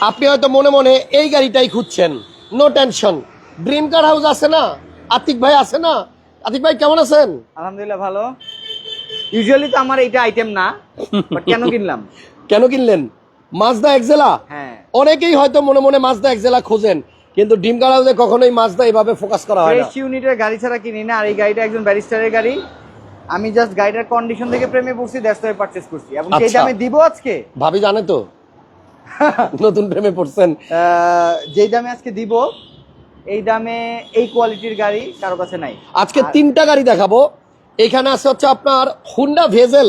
আপনি হয়তো মনে মনে এই গাড়িটাই খুঁজছেন। No tension dream car house আছে না? আতিক ভাই আছে না? আতিক ভাই কেমন আছেন? আলহামদুলিল্লাহ ভালো। ইউজুয়ালি তো আমার এইটা আইটেম না বাট কেন কিনলাম? কেন কিনলেন? মাজদা এক্সেলা হ্যাঁ। অনেকেই হয়তো মনে মনে মাজদা এক্সেলা খোঁজেন কিন্তু ড্রিম কার হাউসে কখনোই মাজদা এভাবে ফোকাস করা হয় না। ফ্রেশ ইউনিটের গাড়ি ছাড়া কিনি না আর এই গাড়িটা একজন ব্যারিস্টারের গাড়ি। আমি জাস্ট গাড়িটার কন্ডিশন থেকে প্রেমে পড়ছি দ্যাটস ওয়াই পারচেজ করছি। এবং সেই আচ্ছা। দামে দিব আজকে? ভাবি জানে তো। নতুন প্রেমে পড়ছেন। যেই দামে আজকে দিব এই দামে এই কোয়ালিটির গাড়ি কারও কাছে নাই। আজকে তিনটা গাড়ি দেখাবো। এখানে আছে হচ্ছে আপনার হুন্ডা ভেজেল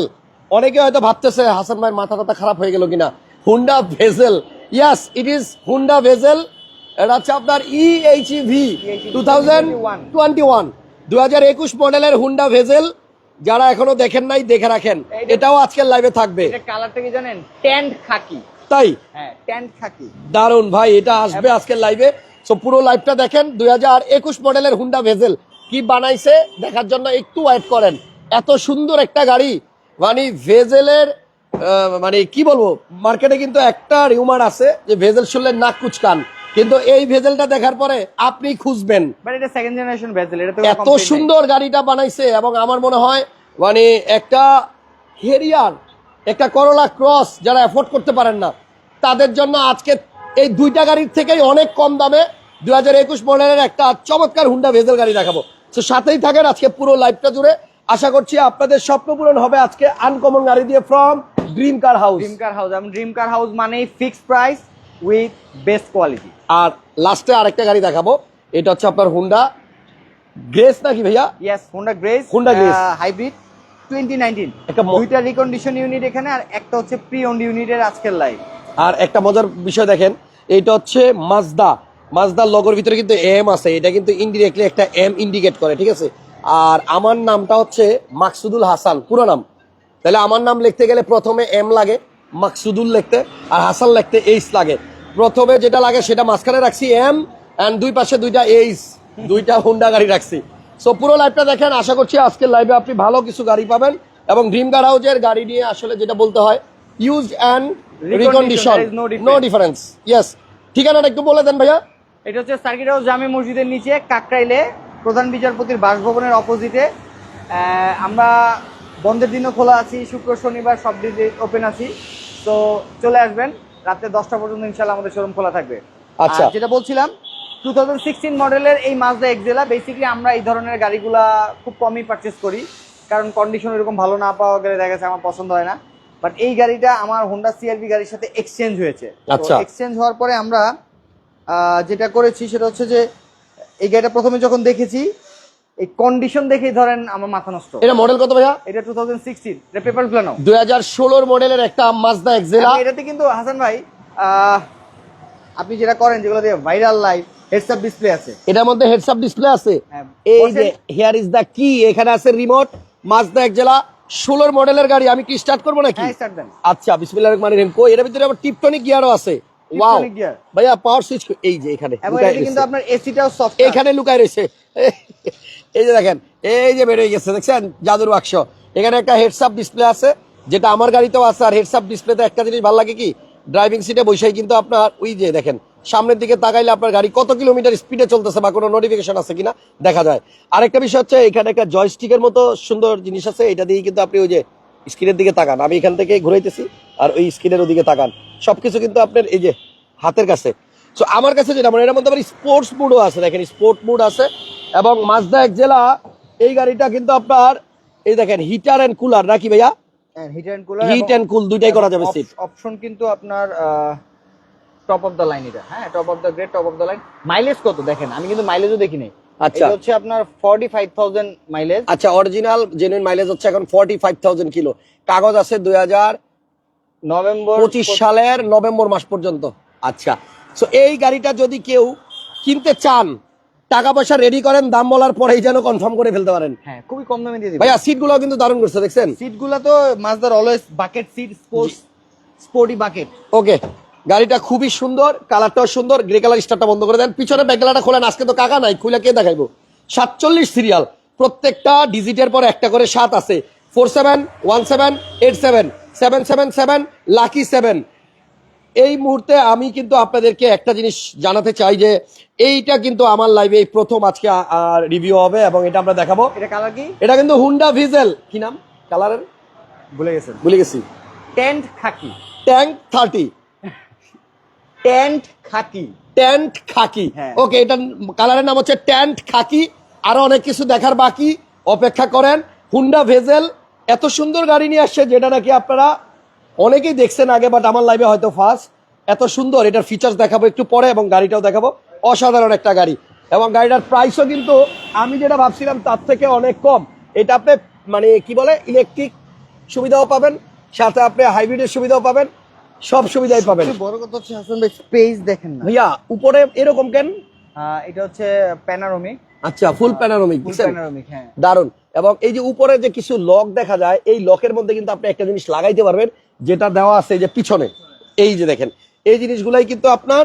অনেকে হয়তো ভাবতেছে হাসান ভাইয়ের মাথা টাথা খারাপ হয়ে গেল কিনা? Honda Vezel yes it is Honda Vezel এটা হচ্ছে আপনার EHV two thousand twenty one দু হাজার একুশ মডেলের হুন্ডা ভেজেল যারা এখনও দেখেন নাই দেখে রাখেন। এটাও আজকের লাইভে থাকবে। কালারটা কি জানেন? ট্যান্ট খাকি। তাই হ্যাঁ। দারুণ ভাই এটা আসবে আজকের লাইভে সো পুরো লাইভটা দেখেন দুই হাজার একুশ মডেলের হুন্ডা ভেজেল কি বানাইছে দেখার জন্য একটু ওয়েট করেন। এত সুন্দর একটা গাড়ি। মানে ভেজেলের মানে কি বলব মার্কেটে কিন্তু একটা রিউমার আছে যে ভেজেল শুনলে নাক কুচকান। কিন্তু এই ভেজেলটা দেখার পরে আপনি খুঁজবেন। বাট এটা সেকেন্ড জেনারেশন ভেসেল এটা তো এত সুন্দর গাড়িটা বানাইছে এবং আমার মনে হয় মানে একটা হেরিয়ার একটা করলা ক্রস যারা অ্যাফোর্ড করতে পারেন না তাদের জন্য আজকে এই দুইটা গাড়ির থেকেই অনেক কম দামে দু হাজার একুশ মডেলের একটা চমৎকার হুন্ডা ভেজেল গাড়ি দেখাবো। তো সাথেই থাকেন আজকে পুরো লাইভটা জুড়ে। আশা করছি আপনাদের স্বপ্ন পূরণ হবে আজকে আনকমন গাড়ি দিয়ে from dream car house dream car house এবং ড্রিম কার হাউস মানেই fixed price with best quality আর লাস্টে আরেকটা গাড়ি দেখাবো এটা হচ্ছে আপনার হুন্ডা গ্রেস নাকি ভাইয়া? Yes Honda Grace Honda Grace। Hybrid twenty nineteen দুইটা রিকন্ডিশন ইউনিট এখানে আর একটা হচ্ছে প্রি ওন্ড ইউনিটের আজকের লাইভ আর একটা মজার বিষয় দেখেন এইটা হচ্ছে মাজদা মাজদার লগর ভিতরে কিন্তু এম আছে এটা কিন্তু ইনডিরেক্টলি একটা এম ইন্ডিকেট করে ঠিক আছে? আর আমার নামটা হচ্ছে মাকসুদুল হাসান পুরো নাম। তাহলে আমার নাম লিখতে গেলে প্রথমে এম লাগে মাকসুদুল লিখতে আর হাসান লিখতে এইস লাগে। প্রথমে যেটা লাগে সেটা মাঝখানে রাখছি এম অ্যান্ড দুই পাশে দুইটা এইস দুইটা হুন্ডা গাড়ি রাখছি। সো পুরো লাইভটা দেখেন আশা করছি আজকের লাইভে আপনি ভালো কিছু গাড়ি পাবেন এবং ড্রিম কার হাউজের গাড়ি নিয়ে আসলে যেটা বলতে হয় use and recondition. No difference yes ঠিকানাটা একটু বলে দেন ভাইয়া। এটা হচ্ছে সার্কিট হাউস জামে মসজিদের নিচে কাকরাইলে প্রধান বিচারপতির বাসভবনের অপোজিটে আমরা বন্ধের দিনও খোলা আছি শুক্র শনিবার সব দিন ওপেন আছি। তো চলে আসবেন রাতে দশটা পর্যন্ত ইনশাল্লাহ আমাদের শোরুম খোলা থাকবে। আচ্ছা। যেটা বলছিলাম টু থাউজেন্ড সিক্সটিন মডেলের এই মাজদা এক্সেলা বেসিক্যালি আমরা এই ধরনের গাড়িগুলা খুব কমই পারচেস করি। কারণ কন্ডিশন এরকম ভালো না পাওয়া গেলে দেখা গেছে আমার পছন্দ হয় না। বাট এই গাড়িটা আমার হোন্ডা সিআরবি গাড়ির সাথে এক্সচেঞ্জ হয়েছে। আচ্ছা। এক্সচেঞ্জ হওয়ার পরে আমরা যেটা করেছি সেটা হচ্ছে যে এই গাড়িটা প্রথমে যখন দেখেছি এই কন্ডিশন দেখেই ধরেন আমার মাথা নষ্ট। এটা মডেল কত ভাইয়া? এটা টু থাউজেন্ড সিক্সটিন এটা পেপারগুলো নাও। দুই হাজার ষোলোর মডেলের একটা মাজদা এক্সেলা এটাতে কিন্তু হাসান ভাই আপনি যেটা করেন যেগুলো দিয়ে viral live heads up display আছে। এটার মধ্যে হেডস আপ ডিসপ্লে আছে। হ্যাঁ, এই যে হিয়ার ইজ দ্য কি এখানে আছে রিমোট মাজদা এক্সেলা ষোলোর মডেলের গাড়ি আমি কি স্টার্ট করব নাকি? হ্যাঁ আচ্ছা বিসমিল্লাহির রহমানির রহিম। কই এর ভিতরে আবার টিপটনিক গিয়ারও আছে। ওয়াও ভাইয়া পাওয়ার সুইচ এই যে এখানে কিন্তু। আপনার এসিটাও সফট এখানে লুকায় রয়েছে। এই যে দেখেন এই যে বেরোয় গেছে দেখছেন? জাদুর বাক্স। এখানে একটা হেডসাপ ডিসপ্লে আছে যেটা আমার গাড়িতেও আছে। আর হেডসাপ ডিসপ্লেতে একটা জিনিস ভালো লাগে কি? ড্রাইভিং সিটে বসেই কিন্তু আপনার ওই যে দেখেন সামনের দিকে তাকাইলে আপনার গাড়ি কত কিলোমিটার স্পিডে চলতেছে বা কোনো নোটিফিকেশন আছে কিনা দেখা যায়। আরেকটা বিষয় হচ্ছে এখানে একটা জয়স্টিকের মতো সুন্দর জিনিস আছে এটা দিয়ে কিন্তু আপনি ওই যে স্ক্রিনের দিকে তাকান। আমি এখান থেকে ঘুরাইতেছি আর ওই স্ক্রিনের ওদিকে তাকান। সবকিছু কিন্তু আপনার এই যে হাতের কাছে। সো আমার কাছে যেটা মানে এর মধ্যে আবার স্পোর্টস মুডও আছে। দেখেন স্পোর্ট মুড আছে এবং মাজদা এক জেলা এই গাড়িটা কিন্তু আপনার এই দেখেন হিটার এন্ড কুলার নাকি ভাইয়া? Heat and cooler heat and cool দুইটাই করা যাবে সিট অপশন কিন্তু আপনার টপ অফ দ্য লাইন এটা। হ্যাঁ top of the grade top of the line mileage কত? দেখেন আমি কিন্তু মাইলেজও দেখি নাই। আচ্ছা। এটা হচ্ছে আপনার ফর্টি ফাইভ থাউজেন্ড মাইলেজ আচ্ছা অরিজিনাল জেনুইন মাইলেজ হচ্ছে এখন ফর্টি ফাইভ থাউজেন্ড কিলো কাগজ আছে দুই হাজার নভেম্বর পঁচিশ সালের নভেম্বর মাস পর্যন্ত। আচ্ছা সো এই গাড়িটা যদি কেউ কিনতে চান টাকা পয়সা রেডি করেন দাম বলার পরেই যেন কনফার্ম করে ফেলতে পারেন। হ্যাঁ খুবই কম দামে দিয়ে দিবে ভাইয়া সিটগুলো কিন্তু দারুণ করছে দেখছেন? সিটগুলো তো মাজদার always bucket seat sports sporty bucket okay গাড়িটা খুবই সুন্দর কালারটাও সুন্দর গ্রে কালার স্টারটা বন্ধ করে দেন। পিছনে ব্যাগলাটা খোলেন আজকে তো কাকা নাই খুলে কে দেখাইবো? সাতচল্লিশ সিরিয়াল প্রত্যেকটা ডিজিটের পর একটা করে সাত আছে। Four seven one seven eight seven seven seven seven lucky seven এই মুহূর্তে আমি কিন্তু আপনাদেরকে একটা জিনিস জানাতে চাই যে এইটা কিন্তু আমার লাইভে এই প্রথম আজকে রিভিউ হবে এবং এটা আমরা দেখাবো। এটা কালার কি? এটা কিন্তু হুন্ডা ভিজেল কি নাম? কালারের ভুলে গেছেন। ভুলে গেছি। Tent khaki tank thirty tent khaki. Tent khaki. হ্যাঁ। ওকে এটা কালারের নাম হচ্ছে ট্যান্ট খাকি। আরও অনেক কিছু দেখার বাকি। অপেক্ষা করেন। হুন্ডা ভেজেল এত সুন্দর গাড়ি নিয়ে আসছে যেটা নাকি আপনারা অনেকেই দেখছেন আগে বাট আমার লাইভে হয়তো ফার্স্ট এত সুন্দর এটার ফিচার্স দেখাবো একটু পরে এবং গাড়িটাও দেখাবো। অসাধারণ একটা গাড়ি। এবং গাড়িটার প্রাইসও কিন্তু আমি যেটা ভাবছিলাম তার থেকে অনেক কম। এটা আপনি মানে কি বলে ইলেকট্রিক সুবিধাও পাবেন সাথে আপনি হাইব্রিডের সুবিধাও পাবেন। সব সুবিধাই পাবেন। বড় কথা হচ্ছে হাসান ভাই স্পেস দেখেন না। ভাইয়া উপরে এরকম কেন? এটা হচ্ছে প্যানারোমিক আচ্ছা ফুল প্যানারোমিক ফুল প্যানারোমিক হ্যাঁ। দারুণ এবং এই যে উপরে যে কিছু লক দেখা যায় এই লকের মধ্যে কিন্তু আপনি একটা জিনিস লাগাইতে পারবেন যেটা দেওয়া আছে এই যে পিছনে। এই যে দেখেন এই জিনিসগুলাই কিন্তু আপনার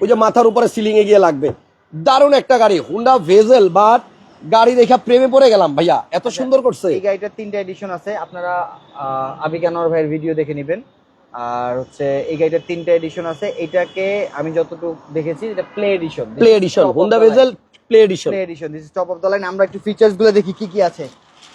ওই যে মাথার উপরে সিলিং এ গিয়ে লাগবে। দারুণ একটা গাড়ি হুন্ডা ভেজেল বাট গাড়ি দেখা প্রেমে পড়ে গেলাম ভাইয়া এত সুন্দর করছে। এই গাড়িটার তিনটা এডিশন আছে আপনারা আহ, আবিক আনোয়ার ভাইয়ের ভিডিও দেখে নেবেন। আর হচ্ছে এই গাড়িটার তিনটা এডিশন আছে। এটাকে আমি যতটুকু দেখেছি এটা play edition play edition Honda Vezel play edition play edition this top of the line আমরা একটু ফিচার্সগুলো দেখি কি কি আছে।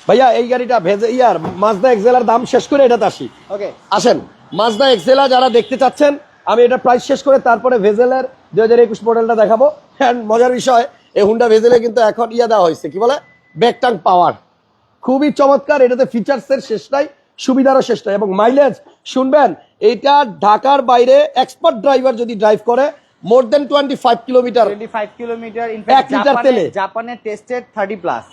ভাইয়া এই গাড়িটা ভেজে ইয়ার মাজদা এক্সেলার দাম শেষ করে এটাতে আসি। ওকে আসেন মাজদা এক্সেলা যারা দেখতে চাচ্ছেন আমি এটা প্রাইস শেষ করে তারপরে ভেজেলের দুই হাজার একুশ মডেলটা দেখাবো। And মজার বিষয় এই হুন্ডা ভেজেলে কিন্তু এখন ইয়া দেওয়া হয়েছে কি বলে? ব্যাকটাং পাওয়ার খুবই চমৎকার এটাতে ফিচার্সের শেষ নাই সুবিধারও শেষ নাই এবং মাইলেজ শুনবেন এটা ঢাকার বাইরে এক্সপার্ট ড্রাইভার যদি ড্রাইভ করে more then twenty five kilometre 25 kilometre এক ইনফ্যাক্ট লিটার তেলে। জাপানে টেস্টেড 30 প্লাস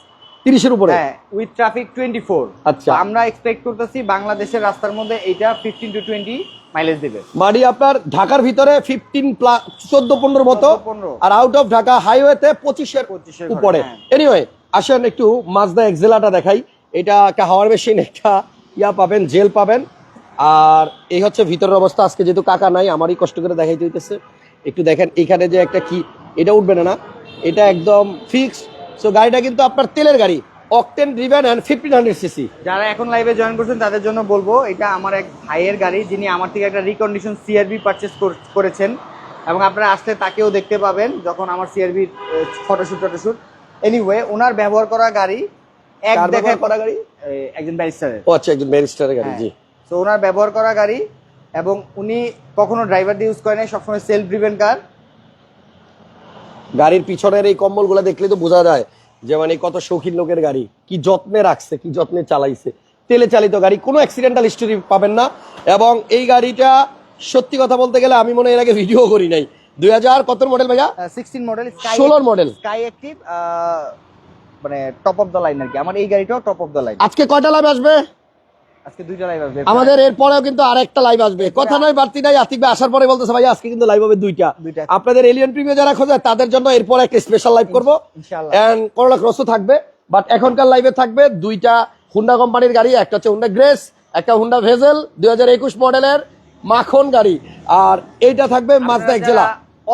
তিরিশের উপরে। হ্যাঁ উইথ ট্রাফিক 24 আচ্ছা। আমরা এক্সপেক্ট করতেছি বাংলাদেশের রাস্তার মধ্যে এটা 15 টু 20 মাইলেজ দেবে। মানে আপনার ঢাকার ভিতরে ফিফটিন প্লাস চোদ্দ পনেরো মতো। 14, 15 আর আউট অফ ঢাকা হাইওয়েতে পঁচিশের 25 এর উপরে। হ্যাঁ। এনিওয়ে আসেন একটু মাজদা এক্সেলাটা দেখাই। এটা একটা হাওয়ার মেশিন একটা ইয়া পাবেন জেল পাবেন। আর এই হচ্ছে ভিতরের অবস্থা। আজকে যেহেতু কাকা নাই আমারই কষ্ট করে দেখাইতে হইতেছে। একটু দেখেন এখানে যে একটা কি এটা উঠবে না না? এটা একদম ফিক্সড সো গাড়িটা কিন্তু আপনার তেলের গাড়ি octane driven and fifteen hundred CC যারা এখন লাইভে জয়েন করছেন তাদের জন্য বলব এটা আমার এক ভাইয়ের গাড়ি যিনি আমার থেকে একটা রিকন্ডিশন সিআরবি পারচেস করেছেন। এবং আপনারা আসলে তাকেও দেখতে পাবেন যখন আমার CRB photoshoot photoshoot anyway owner ব্যবহার করা গাড়ি এক দেখায় করা গাড়ি? একজন ব্যারিস্টারের ও আচ্ছা একজন ব্যারিস্টারের গাড়ি জি। তো ওনার ব্যবহার করা গাড়ি এবং উনি কখনো ড্রাইভার দিয়ে ইউজ করেন নাই সবসময় সেলফ ড্রিভেন কার গাড়ির পিছনের এই কম্বলগুলো দেখলে তো বোঝা যায় যে মানে কত শৌখিন লোকের গাড়ি কি যত্নে রাখছে কি যত্নে চালাইছে। তেলে চালিত গাড়ি কোনো অ্যাক্সিডেন্টাল হিস্টোরি পাবেন না। এবং এই গাড়িটা সত্যি কথা বলতে গেলে আমি মনে হয় এর আগে ভিডিও করি নাই। দুই হাজার কত মডেল ভাইয়া? সিক্সটিন মডেল ষোলোর মডেল স্কাই অ্যাক্টিভ মানে টপ অফ দ্য লাইন আর কি। আমার এই গাড়িটাও টপ অফ দ্য লাইন আজকে কয়টা লাইভ আসবে আজকে দুইটা লাইভ আসবে আমাদের এরপরেও কিন্তু আরেকটা লাইভ আসবে। কথা নয় বাড়তি নাই। আতিক ভাই আসার পরে বলতেছে ভাই আজকে কিন্তু লাইভ হবে দুইটা। আপনাদের এলিয়ন প্রিমিয়ার যারা খোঁজে তাদের জন্য এরপর একটা স্পেশাল লাইভ করব। এন্ড ক্রসও থাকবে বাট এখনকার লাইভে থাকবে দুইটা হুন্ডা কোম্পানির গাড়ি একটা হচ্ছে হুন্ডা গ্রেস একটা হুন্ডা ভেজেল দুই মডেলের মাখন গাড়ি। আর এইটা থাকবে মাজদা এক্সেলা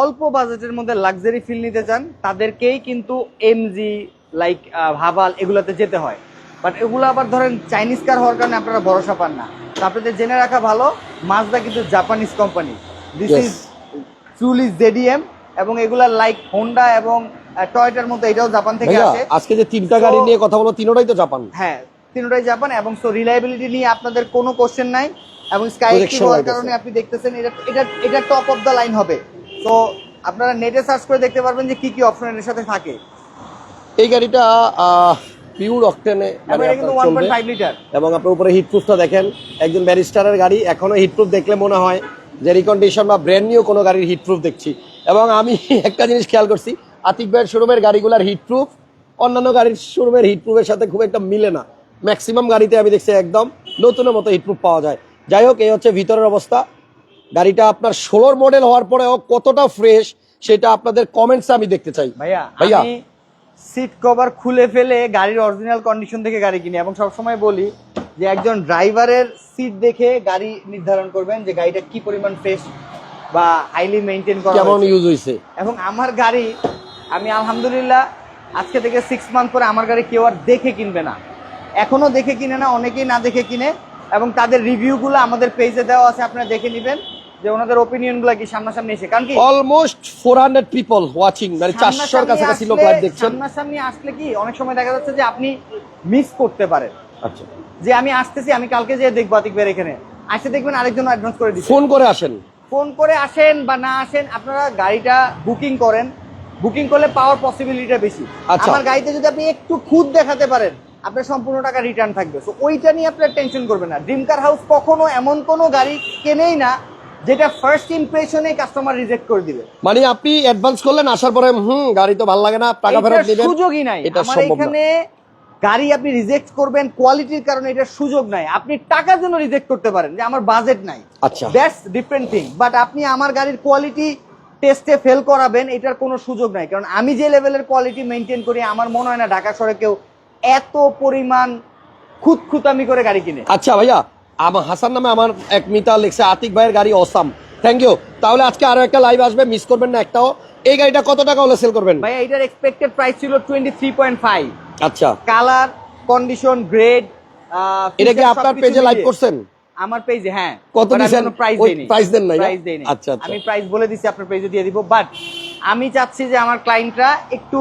অল্প বাজেটের মধ্যে লাক্সারি ফিল নিতে চান তাদেরকেই কিন্তু এমজি লাইক ভাবাল এগুলোতে যেতে হয়। বাট এগুলো আবার ধরেন চাইনিজ কার হওয়ার কারণে আপনারা ভরসা পান না। তো আপনাদের জেনে রাখা ভালো মাজদা কিন্তু Japanese company this. Is truly JDM এবং এগুলা লাইক হোন্ডা এবং টয়টার মতো এটাও জাপান থেকে আসে। আজকে যে তিনটা গাড়ি নিয়ে কথা বলো তিনোটাই তো জাপান হ্যাঁ তিনটাই জাপান এবং সো রিলায়েবিলিটি নিয়ে আপনাদের কোনো কোশ্চেন নাই এবং স্কাই হওয়ার কারণে আপনি দেখতেছেন এটা এটা এটা টপ অফ দ্য লাইন হবে। তো আপনারা নেটে সার্চ করে দেখতে পারবেন যে কি কি অপশন এর সাথে থাকে। এই গাড়িটা পিউর অকটেনে ফাইভ লিটার এবং আপনার উপরে হিটপ্রুফটা দেখেন একজন ব্যারিস্টারের গাড়ি এখনও হিটপ্রুফ দেখলে মনে হয় যে রিকন্ডিশন বা ব্র্যান্ড নিউ কোনো গাড়ির হিটপ্রুফ দেখছি। এবং আমি একটা জিনিস খেয়াল করছি আতিক ভাইয়ের শোরুমের গাড়িগুলোর হিটপ্রুফ অন্যান্য গাড়ির শোরুমের হিটপ্রুফের সাথে খুব একটা মিলে না। ম্যাক্সিমাম গাড়িতে আমি দেখছি একদম নতুনের মতো হিটপ্রুফ পাওয়া যায়। যাই হোক এই হচ্ছে ভিতরের অবস্থা। গাড়িটা আপনার ষোলোর মডেল হওয়ার পরেও কতটা ফ্রেশ সেটা আপনাদের কমেন্টস আমি দেখতে চাই। ভাইয়া ভাইয়া। সিট কভার খুলে ফেলে গাড়ির অরিজিনাল কন্ডিশন থেকে গাড়ি কিনি। এবং সবসময় বলি যে একজন ড্রাইভারের সিট দেখে গাড়ি নির্ধারণ করবেন যে গাড়িটা কি পরিমাণ ফ্রেশ বা হাইলি মেনটেন করা কেমন ইউজ হয়েছে? এবং আমার গাড়ি আমি আলহামদুলিল্লাহ আজকে থেকে সিক্স মান্থ পরে আমার গাড়ি কেউ আর দেখে কিনবে না। এখনও দেখে কিনে না অনেকেই না দেখে কিনে। এবং তাদের রিভিউগুলো আমাদের পেজে দেওয়া আছে আপনারা দেখে নেবেন। যে ওনাদের ওপিনিয়নগুলা কি সামনাসামনি এসে? কারণ কি almost four hundred people watching মানে চারশোর সামনাসামনি কাছাকাছি লোক লাইভ দেখছেন। সামনাসামনি আসলে কি অনেক সময় দেখা যাচ্ছে যে আপনি মিস করতে পারেন। আচ্ছা। যে আমি আসতেছি আমি কালকে যে দেখব আতিক এখানে। আসে দেখবেন আরেকজন অ্যাডভান্স করে দিচ্ছে ফোন করে আসেন। ফোন করে আসেন বা না আসেন আপনারা গাড়িটা বুকিং করেন। বুকিং করলে পাওয়ার পসিবিলিটিটা বেশি। আচ্ছা। আমার গাড়িতে যদি আপনি একটু খুদ দেখাতে পারেন আপনার সম্পূর্ণ টাকা রিটার্ন থাকবে। তো ওইটা নিয়ে আপনার টেনশন করবেন না। ড্রিম কার হাউস কখনো এমন কোনো গাড়ি কেনেই না যেটা ফার্স্ট ইমপ্রেশনে কাস্টমার রিজেক্ট করে দিবে। মানে আপনি অ্যাডভান্স করলেন আসার পরে হুম গাড়ি তো ভালো লাগে না টাকা ফেরত দিবেন সুযোগই নাই। আমার এখানে গাড়ি আপনি রিজেক্ট করবেন কোয়ালিটির কারণে এটার সুযোগ নাই। আপনি টাকার জন্য রিজেক্ট করতে পারেন যে আমার বাজেট নাই। আচ্ছা। দ্যাটস ডিফারেন্ট থিং বাট আপনি আমার গাড়ির কোয়ালিটি টেস্টে ফেল করাবেন এটার কোনো সুযোগ নাই। কারণ আমি যে লেভেলের কোয়ালিটি মেনটেন করি আমার মনে হয় না ঢাকা শহরে কেউ এত পরিমাণ খুঁতখুতামি করে গাড়ি কিনে। আচ্ছা ভাইয়া আমার হাসান নামে আমার এক মিতা লিখছে আতিক ভাইয়ের গাড়ি অসাম। থ্যাংক ইউ তাহলে আজকে আরও একটা লাইভ আসবে মিস করবেন না একটাও। এই গাড়িটা কত টাকা হলে সেল করবেন? ভাই এটার এক্সপেক্টেড প্রাইস ছিল টোয়েন্টি থ্রি পয়েন্ট ফাইভ আচ্ছা কালার কন্ডিশন গ্রেড এটা কি আপনার পেজে লাইভ করছেন? আমার পেজে হ্যাঁ। কত দিছেন? প্রাইস দেইনি। price দেন নাই? প্রাইস দেইনি। আচ্ছা, আচ্ছা। আমি প্রাইস বলে দিছি আপনার পেজে দিয়ে দিব। বাট আমি চাচ্ছি যে আমার ক্লায়েন্টরা একটু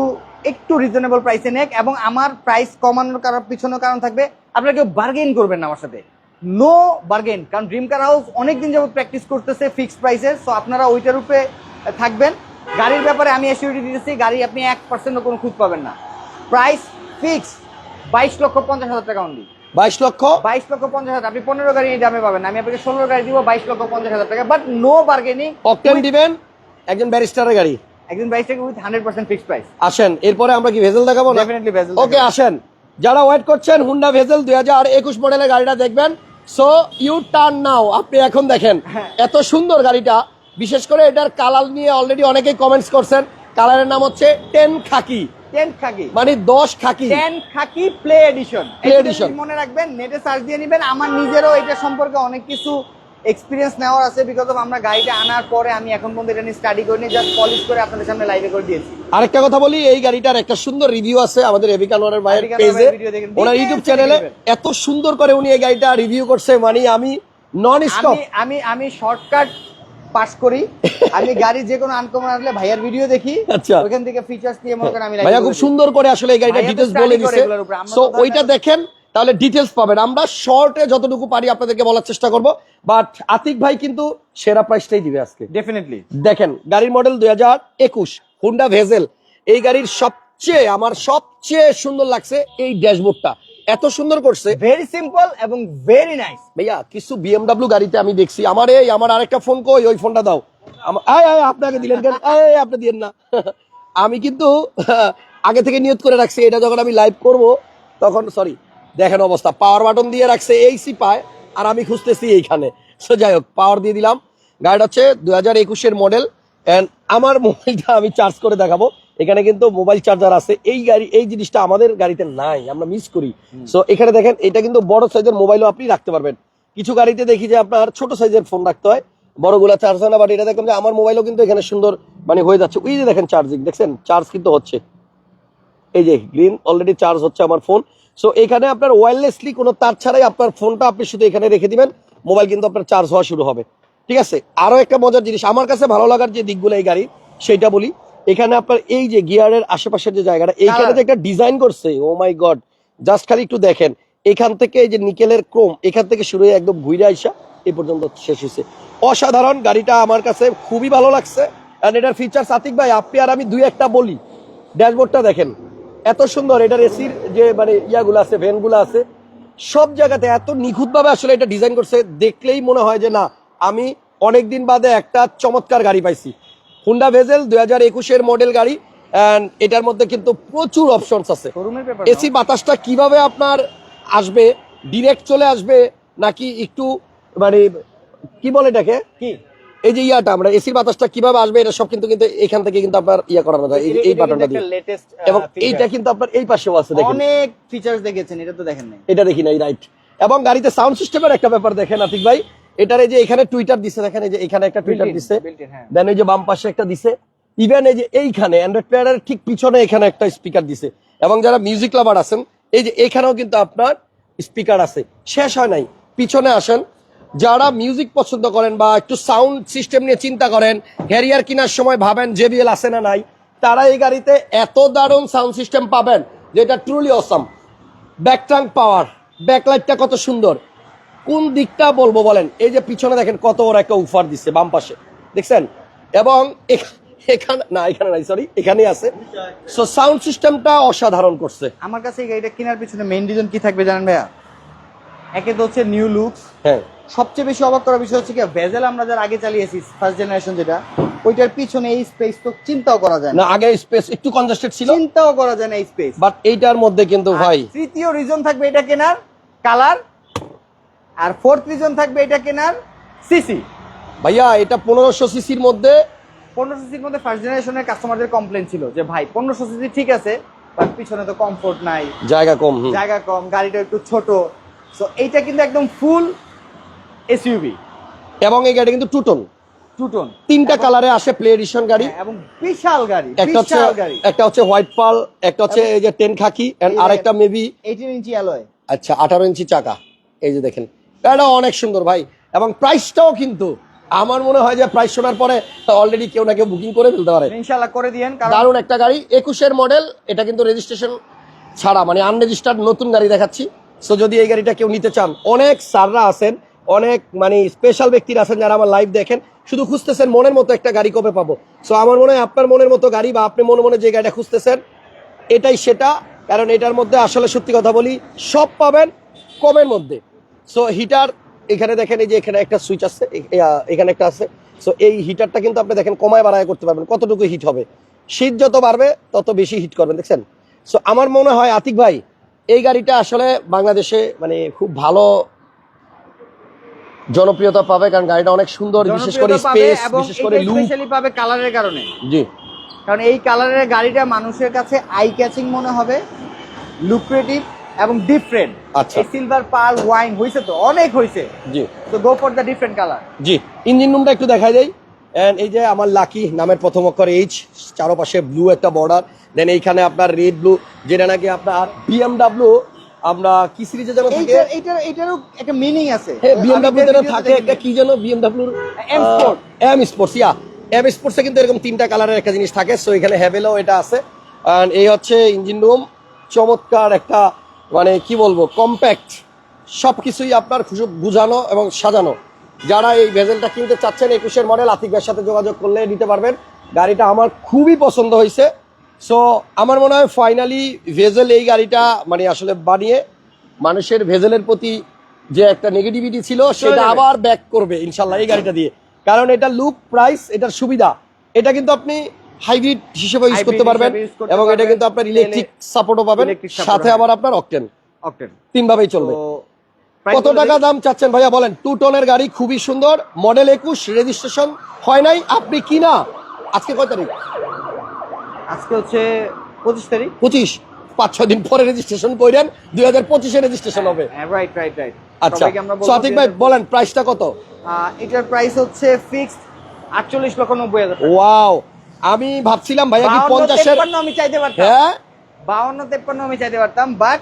একটু রিজনেবল প্রাইসে নেক এবং আমার প্রাইস কমানোর কারণ পিছনের কারণ থাকবে। আপনারা কেউ বার্গেন করবেন না আমার সাথে। নো বার্গেন কারণ ড্রিম কার হাউস অনেকদিন যাবত প্র্যাকটিস করতেছে ফিক্সড প্রাইসে সো আপনারা ওইটার উপরে থাকবেন। গাড়ির ব্যাপারে আমি অ্যাসিউরিটি দিতেছি গাড়ি আপনি এক পার্সেন্টও কোনো খুঁজ পাবেন না। প্রাইস ফিক্স বাইশ লক্ষ পঞ্চাশ হাজার টাকা অনলি বাইশ লক্ষ? বাইশ লক্ষ পঞ্চাশ হাজার আপনি পনেরো গাড়ি দামে পাবেন আমি আপনাকে ষোলো গাড়ি দিব বাইশ লক্ষ পঞ্চাশ হাজার টাকা বাট নো বার্গেনিং অকটেন দিবেন একজন ব্যারিস্টারের গাড়ি। একজন টাকা with hundred percent fixed price আসেন এরপরে আমরা কি ভেজেল দেখাবো ডেফিনেটলি ভেজেল ওকে আসেন। যারা ওয়েট করছেন হুন্ডা ভেজেল দুই হাজার একুশ মডেলের গাড়িটা দেখবেন সো ইউ টার্ন নাও আপনি এখন দেখেন হ্যাঁ। এত সুন্দর গাড়িটা। বিশেষ করে এটার কালার নিয়ে অলরেডি অনেকেই কমেন্টস করছেন। কালারের নাম হচ্ছে টেন খাকি। Ten khaki. মানে দশ khaki. Ten khaki play edition. Play edition. মনে রাখবেন নেটে সার্চ দিয়ে নেবেন। আমার নিজেরও এটা সম্পর্কে অনেক কিছু এক্সপিরিয়েন্স নেওয়ার আছে বিকজ অফ আমরা গাড়িটা আনার পরে আমি এখন পর্যন্ত এটা নিয়ে স্টাডি করিনি জাস্ট পলিশ করে আপনাদের সামনে লাইভে করে দিয়েছি। আরেকটা কথা বলি এই গাড়িটার একটা সুন্দর রিভিউ আছে আমাদের এবিকা নোয়ারের ভাইয়ের পেজে। ওনার ইউটিউব চ্যানেলে এত সুন্দর করে উনি এই গাড়িটা রিভিউ করছে মানে আমি নন স্টপ আমি আমি আমি শর্টকাট পাস করি। আমি গাড়ি যে কোনো আনকমন আসলে ভাইয়ার ভিডিও দেখি আচ্ছা। ওইখান থেকে ফিচার্স দিয়ে মনে করেন আমি ভাইয়া খুব সুন্দর করে আসলে এই গাড়িটা ডিটেলস বলে আমরা সো ওইটা দেখেন তাহলে ডিটেলস পাবেন। আমরা শর্টে যতটুকু পারি আপনাদেরকে বলার চেষ্টা করব। বাট আতিক ভাই কিন্তু সেরা প্রাইসটাই দিবে আজকে। ডেফিনেটলি দেখেন গাড়ির মডেল দুই হাজার একুশ হুন্ডা ভেজেল এই গাড়ির সবচেয়ে আমার সবচেয়ে সুন্দর লাগছে এই ড্যাশবোর্ডটা। এত সুন্দর করছে। ভেরি সিম্পল এবং ভেরি নাইস ভাইয়া কিছু বিএমডাব্লিউ গাড়িতে আমি দেখছি। আমার এই আমার আরেকটা ফোন কই? ওই ফোনটা দাও। আয় আয় আপনাকে দিলেন কেন? আপনি দিলেন না। আমি কিন্তু আগে থেকে নিয়ত করে রাখছি। এটা যখন আমি লাইভ করব তখন সরি দেখেন অবস্থা পাওয়ার বাটন দিয়ে রাখছে এইসি পায় আর আমি খুঁজতেছি এইখানে। সো যাই হোক পাওয়ার দিয়ে দিলাম। গাড়িটা হচ্ছে দু হাজার একুশের মডেল অ্যান্ড আমার মোবাইলটা আমি চার্জ করে দেখাবো। এখানে কিন্তু মোবাইল চার্জার আছে। এই গাড়ি এই জিনিসটা আমাদের গাড়িতে নাই আমরা মিস করি। সো এখানে দেখেন এটা কিন্তু বড় সাইজের মোবাইলও আপনি রাখতে পারবেন। কিছু গাড়িতে দেখি যে আপনার ছোট সাইজের ফোন রাখতে হয়। বড়গুলা চার্জ হয় না বাট এটা দেখলাম যে আমার মোবাইলও কিন্তু এখানে সুন্দর মানে হয়ে যাচ্ছে। ওই যে দেখেন চার্জিং দেখছেন? চার্জ কিন্তু হচ্ছে। এই যে গ্রিন অলরেডি চার্জ হচ্ছে আমার ফোন সো এখানে আপনার ওয়্যারলেসলি কোনো তার ছাড়াই আপনার ফোনটা আপনি শুধু এখানে রেখে দিবেন। মোবাইল কিন্তু আপনার চার্জ হওয়া শুরু হবে। ঠিক আছে? আরও একটা মজার জিনিস আমার কাছে ভালো লাগার যে দিকগুলো এই গাড়ি সেটা বলি এখানে আপনার এই যে গিয়ারের আশেপাশের যে জায়গাটা এইখানে যে একটা ডিজাইন করছে ও মাই গড জাস্ট খালি একটু দেখেন। এখান থেকে এই যে নিকেলের ক্রোম এখান থেকে শুরু হয়ে একদম ঘুরে আইসা এই পর্যন্ত শেষ হয়েছে অসাধারণ গাড়িটা আমার কাছে খুবই ভালো লাগছে। আর এটার ফিচার সাতিক ভাই আপনি আর আমি দুই একটা বলি। ড্যাশবোর্ডটা দেখেন। এত সুন্দর এটার এসির যে মানে ইয়াগুলো আছে ভ্যানগুলো আছে সব জায়গাতে এত নিখুঁতভাবে আসলে এটা ডিজাইন করছে দেখলেই মনে হয় যে না আমি অনেক দিন বাদে একটা চমৎকার গাড়ি পাইছি। হুন্ডা ভেজেল দুই হাজার একুশের মডেল গাড়ি অ্যান্ড এটার মধ্যে কিন্তু প্রচুর অপশনস আছে। এসি বাতাসটা কীভাবে আপনার আসবে ডিরেক্ট চলে আসবে নাকি একটু মানে কি বলে এটাকে? কি? এই যে ইয়াটা আমরা এসির বাতাসটা কীভাবে আসবে এটা সব কিন্তু কিন্তু এখান থেকে কিন্তু আপনার ইয়া করানো যায় এই- বাটনটা দিয়ে। এবং এইটা কিন্তু আপনার এই পাশেও আছে দেখেন। অনেক ফিচার্স দেখেছেন এটা তো দেখেন নাই। এটা দেখি নাই রাইট এবং গাড়িতে সাউন্ড সিস্টেমের একটা ব্যাপার দেখেন আতিক ভাই এটার এই যে এখানে টুইটার দিছে দেখেন এই যে এখানে একটা টুইটার দিছে। হ্যাঁ। দেন এই যে বাম পাশে একটা দিছে। ইভেন এই যে এইখানে অ্যান্ড্রয়েড প্লেয়ারের ঠিক পিছনে এখানে একটা স্পিকার দিছে। এবং যারা মিউজিক লাভার আছেন এই যে এখানেও কিন্তু আপনার স্পিকার আছে। শেষ হয় নাই। পিছনে আসেন যারা মিউজিক পছন্দ করেন বা একটু সাউন্ড সিস্টেম নিয়ে চিন্তা করেন ক্যারিয়ার কেনার সময় ভাবেন জেবিএল আছে না নাই, তারা এই গাড়িতে এত দারুণ সাউন্ড সিস্টেম পাবেন যেটা ট্রুলি অসাম ব্যাকট্রাঙ্ক পাওয়ার ব্যাকলাইটটা কত সুন্দর। কোন দিকটা বলব বলেন? এই যে পিছনে দেখেন কত বড় একটা উফার দিচ্ছে বাম পাশে। দেখছেন? এবং এখ- এখানে, না, এখানে নাই সরি এখানেই আছে। সো সাউন্ড সিস্টেমটা অসাধারণ করছে। আমার কাছে এই গাড়িটা কেনার পিছনে মেইন রিজন কি থাকবে জানেন ভাইয়া? একে তো হচ্ছে নিউ লুকস হ্যাঁ। সবচেয়ে বেশি অবাক করার বিষয় হচ্ছে কি ভেজেল আমরা যারা আগে চালিয়েছি ফার্স্ট জেনারেশন যেটা ওইটার পিছনে এই স্পেস তো চিন্তাও করা যায় না। আগে স্পেস একটু কনজাস্টেড ছিল। চিন্তাও করা যায় না এই স্পেস বাট এইটার মধ্যে কিন্তু ভাই তৃতীয় রিজন থাকবে এটা কেনার কালার আর ফোর্থ রিজন থাকবে এটা কেনার সিসি ভাইয়া এটা পনেরোশো সিসির মধ্যে পনেরোশো সিসির মধ্যে ফার্স্ট জেনারেশনের কাস্টমারদের কমপ্লেন ছিল যে ভাই পনেরোশো সিসি ঠিক আছে বাট পিছনে তো কমফোর্ট নাই। জায়গা কম জায়গা কম গাড়িটা একটু ছোট সো এইটা কিন্তু একদম ফুল এসইউভি এবং এই গাড়ি কিন্তু টুটন টু টোন তিনটা কালারে আসে প্লে এডিশন গাড়ি। এবং বিশাল গাড়ি একটা হচ্ছে একটা হচ্ছে হোয়াইট পাল একটা হচ্ছে এই যে টেন খাকি এই আরেকটা মেবি এইটিন ইঞ্চি অ্যালয় আচ্ছা আঠারো ইঞ্চি চাকা। এই যে দেখেন এটা অনেক সুন্দর ভাই। এবং প্রাইসটাও কিন্তু আমার মনে হয় যে প্রাইস শোনার পরে অলরেডি কেউ না কেউ বুকিং করে ফেলতে পারে। ইনশাল্লাহ করে দিয়েন কারণ দারুণ একটা গাড়ি একুশের মডেল এটা কিন্তু রেজিস্ট্রেশন ছাড়া মানে আনরেজিস্টার্ড নতুন গাড়ি দেখাচ্ছি। সো যদি এই গাড়িটা কেউ নিতে চান, অনেক সাররা আছেন, অনেক মানে স্পেশাল ব্যক্তিরা আছেন যারা আমার লাইভ দেখেন, শুধু খুঁজতেছেন মনের মতো একটা গাড়ি কবে পাবো। সো আমার মনে হয় আপনার মনের মতো গাড়ি বা আপনি মনে মনে যে গাড়িটা খুঁজতেছেন, এটাই সেটা। কারণ এটার মধ্যে আসলে সত্যি কথা বলি, সব পাবেন কমের মধ্যে। সো হিটার এখানে দেখেন এই যে এখানে একটা সুইচ আছে এখানে একটা আছে। সো এই হিটারটা কিন্তু আপনি দেখেন কমায় বাড়ায় করতে পারবেন, কতটুকু হিট হবে। শীত যত বাড়বে, তত বেশি হিট করবেন, দেখছেন? সো আমার মনে হয় আতিক ভাই এই গাড়িটা আসলে বাংলাদেশে মানে খুব ভালো জনপ্রিয়তা পাবে কারণ গাড়িটা অনেক সুন্দর বিশেষ করে স্পেস বিশেষ করে লুক স্পেশালি পাবে কালারের কারণে। জি। কারণ এই কালারের গাড়িটা মানুষের কাছে আই ক্যাচিং মনে হবে লুক্রেটিভ এবং ডিফারেন্ট আচ্ছা। এই সিলভার পাল ওয়াইন হইছে তো অনেক হইছে। জি। তো go for the different colour G engine রুমটা একটু দেখাই দেই। এন্ড এই যে আমার লাকি নামের প্রথম অক্ষর এইচ চারপাশে ব্লু একটা বর্ডার দেন এইখানে আপনার রেড ব্লু যেটা নাকি আপনার বিএমডাব্লিউ আমরা কি সিরিজে যেন থাকে? এইটার এইটারও একটা মিনিং আছে। হ্যাঁ বিএমডাব্লিউ যেন থাকে একটা কি যেন বিএমডাব্লিউর M Sport। M sports yeah M স্পোর্টসে কিন্তু এরকম তিনটা কালারের একটা জিনিস থাকে সো এখানে হ্যাভেলও এটা আছে। আর এই হচ্ছে ইঞ্জিন রুম চমৎকার একটা মানে কি বলব কম্প্যাক্ট সব কিছুই আপনার বুঝানো এবং সাজানো। যারা এই ভেজেলটা কিনতে চাচ্ছেন একুশের মডেল আতিকের সাথে যোগাযোগ করলে নিতে পারবেন। গাড়িটা আমার খুবই পছন্দ হয়েছে। সো আমার মনে হয় ফাইনালি ভেজেল এই গাড়িটা মানে আসলে বানিয়ে মানুষের ভেজেলের প্রতি যে একটা নেগেটিভিটি ছিল সেটা আবার ব্যাক করবে ইনশাল্লাহ এই গাড়িটা দিয়ে। কারণ এটা লুক প্রাইস এটার সুবিধা। এটা কিন্তু আপনি হাইব্রিড হিসেবে ইউজ করতে পারবেন এবং এটা কিন্তু আপনার ইলেকট্রিক সাপোর্টও পাবেন। সাথে আবার আপনার অকটেন অক্টেন তিন ভাবেই চলবে কত টাকা দাম চাচ্ছেন ভাইয়া বলেন? টু টনের গাড়ি খুবই সুন্দর মডেল একুশ রেজিস্ট্রেশন হয় নাই আপনি কিনা? আজকে কয় তারিখ? আজকে হচ্ছে পঁচিশ তারিখ। পঁচিশ। পাঁচ ছয় দিন পরে রেজিস্ট্রেশন করেন দুই হাজার পঁচিশে রেজিস্ট্রেশন হবে। রাইট রাইট রাইট আচ্ছা সাথিক ভাই বলেন প্রাইসটা কত? এটার প্রাইস হচ্ছে ফিক্সড আটচল্লিশ লক্ষ নব্বই হাজার ওয়াও আমি ভাবছিলাম ভাইয়া কি পঞ্চাশের আমি চাইতে পারতাম। হ্যাঁ? বাউন্ন তেপ্পান্ন আমি চাইতে পারতাম বাট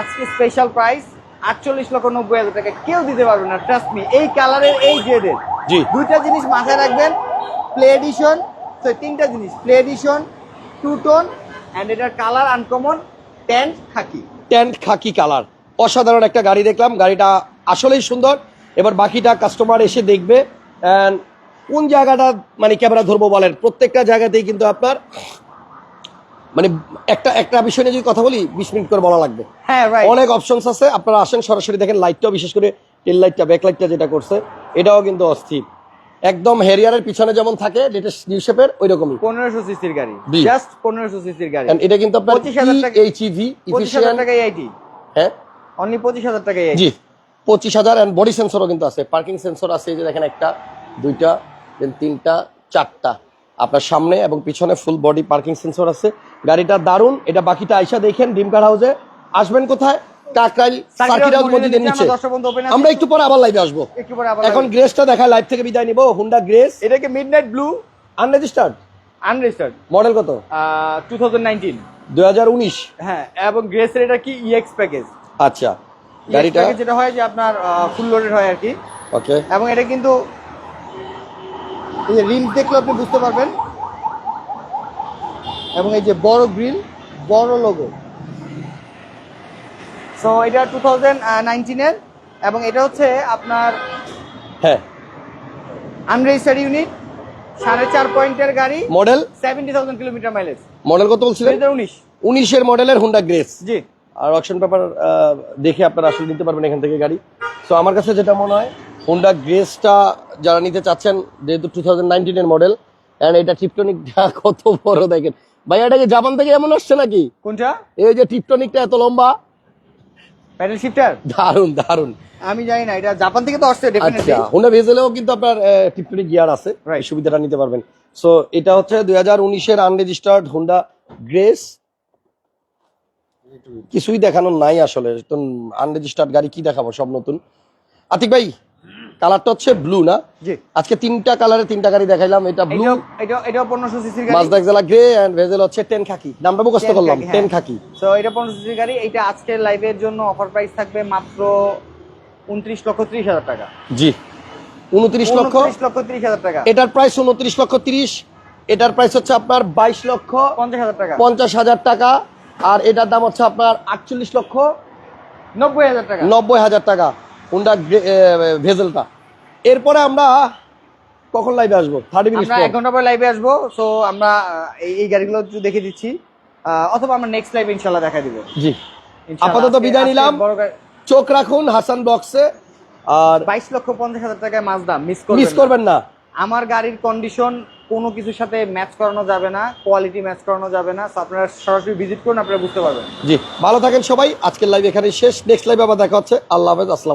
আজকে স্পেশাল প্রাইস আটচল্লিশ লক্ষ নব্বই হাজার টাকা। কেউ দিতে পারবে না ট্রাস্ট মি এই কালারের এই গ্রেডের জি। দুইটা জিনিস মাথায় রাখবেন প্লে এডিশন তিনটা জিনিস play edition two tone and এটার colour uncommon tent khaki tent khaki colour অসাধারণ একটা গাড়ি দেখলাম গাড়িটা আসলেই সুন্দর। এবার বাকিটা কাস্টমার এসে দেখবে And কোন জায়গাটা মানে ক্যামেরা ধরবো বলেন? প্রত্যেকটা জায়গাতেই কিন্তু আপনার মানে একটা একটা বিষয় নিয়ে যদি কথা বলি বিশ মিনিট করে বলা লাগবে। হ্যাঁ অনেক অপশনস আছে আপনারা আসেন সরাসরি দেখেন লাইটটাও বিশেষ করে টেল লাইটটা ব্যাক লাইটটা যেটা করছে এটাও কিন্তু অস্থির। একদম হেরিয়ারের পিছনে যেমন থাকে লেটেস্ট নিউ শেপের ওই রকমই পনেরোশো সিসির গাড়ি। জাস্ট পনেরোশো সিসির গাড়ি। এটা কিন্তু আপনার 25,000 টাকা- এইচইভি পঁচিশ হাজার ইফিশিয়েন্ট টাকা এইটি হ্যাঁ। অনলি পঁচিশ হাজার টাকা এইটি জি। পঁচিশ হাজার অ্যান্ড বডি সেন্সরও কিন্তু আছে পার্কিং সেন্সর আছে এই যে দেখেন একটা দুইটা দেন তিনটা চারটা। আপনার সামনে এবং পিছনে ফুল বডি পার্কিং সেন্সর আছে। গাড়িটা দারুণ। এটা বাকিটা আইসা দেখেন ডিমকার হাউসে আসবেন কোথায়? কাকরাইল সার্কিট হাউস মসজিদের নিচে। আমরা একটু পরে আবার লাইভে আসব। এখন গ্রেসটা দেখায় লাইভ থেকে বিদায় নিবো। হুন্ডা গ্রেস এটাকে midnight blue unregistered unregistered model কত? টু থাউজেন্ড নাইনটিন দুই হাজার উনিশ। হ্যাঁ এবং গ্রেসের এটা কি ইএক্স প্যাকেজ আচ্ছা। গাড়িটা যেটা হয় যে আপনার ফুল লোডেড হয় আর কি। ওকে এবং এটা কিন্তু এই যে রিল দেখলে আপনি বুঝতে পারবেন। এবং এই যে বড় গ্রিল বড় লোগো সো এটা টু থাউজেন্ড নাইনটিনের এবং এটা হচ্ছে আপনার হ্যাঁ। আনরেজিস্টার্ড ইউনিট সাড়ে চার পয়েন্টের গাড়ি model? Seventy thousand kilometre mileage model কত বলছিলেন? উনিশ। উনিশের মডেলের হুন্ডা গ্রেস জি। আর অপশন পেপার দেখে আপনারা আসলে নিতে পারবেন এখান থেকে গাড়ি। সো আমার কাছে যেটা মনে হয় হোন্ডা গ্রেসটা যারা নিতে চাচ্ছেন যেহেতু টু থাউজেন্ড নাইনটিনের মডেল অ্যান্ড এটা টিপটনিকটা কত বড় দেখেন। ভাই এটা কি জাপান থেকে এমন আসছে নাকি? কোনটা? এই যে টিপটনিকটা এত লম্বা। প্যাডেল শিফটার দারুণ দারুণ আমি জানি না এটা জাপান থেকে তো আসছে ডেফিনেটলি আচ্ছা হোন্ডা ভেজেলেও কিন্তু আপনার টিপটনিক গিয়ার আছে. এই সুবিধাটা নিতে পারবেন। সো এটা হচ্ছে দুই হাজার উনিশের আনরেজিস্টার্ড হোন্ডা গ্রেস কিছুই দেখানোর নাই আসলে। আনরেজিস্টার্ড গাড়ি কি দেখাবো সব নতুন। আতিক ভাই কালারটা হচ্ছে ব্লু না? আজকে তিনটা কালারে তিনটা গাড়ি দেখাইলাম এটা ব্লু এটা এটা এটা পনেরোশো সিসির গাড়ি। Mazda Axela grey and Vezel হচ্ছে টেন খাকি নামটা মুখস্থ 10 করলাম খাকি, হ্যাঁ। টেন খাকি তো এটা পনেরো সিসির গাড়ি এটা আজকের লাইভের জন্য অফার প্রাইস থাকবে মাত্র উনত্রিশ লক্ষ ত্রিশ হাজার টাকা। জি। উনত্রিশ লক্ষ। উনত্রিশ লক্ষ ত্রিশ হাজার টাকা। এটার প্রাইস উনত্রিশ লক্ষ তিরিশ। এটার প্রাইস হচ্ছে আপনার বাইশ লক্ষ পঞ্চাশ হাজার টাকা। পঞ্চাশ হাজার টাকা। আর এটার দাম হচ্ছে আপনার আটচল্লিশ লক্ষ নব্বই হাজার টাকা। নব্বই হাজার টাকা। হুন্ডা ভেজেলটা। এরপরে আমরা কখন লাইভে আসব? থার্টি মিনিট আমরা এক ঘণ্টা পরে লাইভে আসব সো আমরা এই গাড়িগুলো একটু দেখে দিচ্ছি। অথবা আমরা নেক্সট লাইভে ইনশাল্লাহ দেখা দিব। জি। আপাতত বিদায় নিলাম। চোখ রাখুন হাসান বক্সে আর বাইশ লক্ষ পঞ্চাশ হাজার টাকায় মাজদা মিস মিস করবেন না। আমার গাড়ির কন্ডিশন কোনো কিছুর সাথে ম্যাচ করানো যাবে না কোয়ালিটি ম্যাচ করানো যাবে না। আপনারা সরাসরি ভিজিট করুন আপনারা বুঝতে পারবেন। জি ভালো থাকেন সবাই। আজকের লাইভ এখানে শেষ। নেক্সট লাইভে আবার দেখা হচ্ছে। আল্লাহ হাফেজ আসসালাম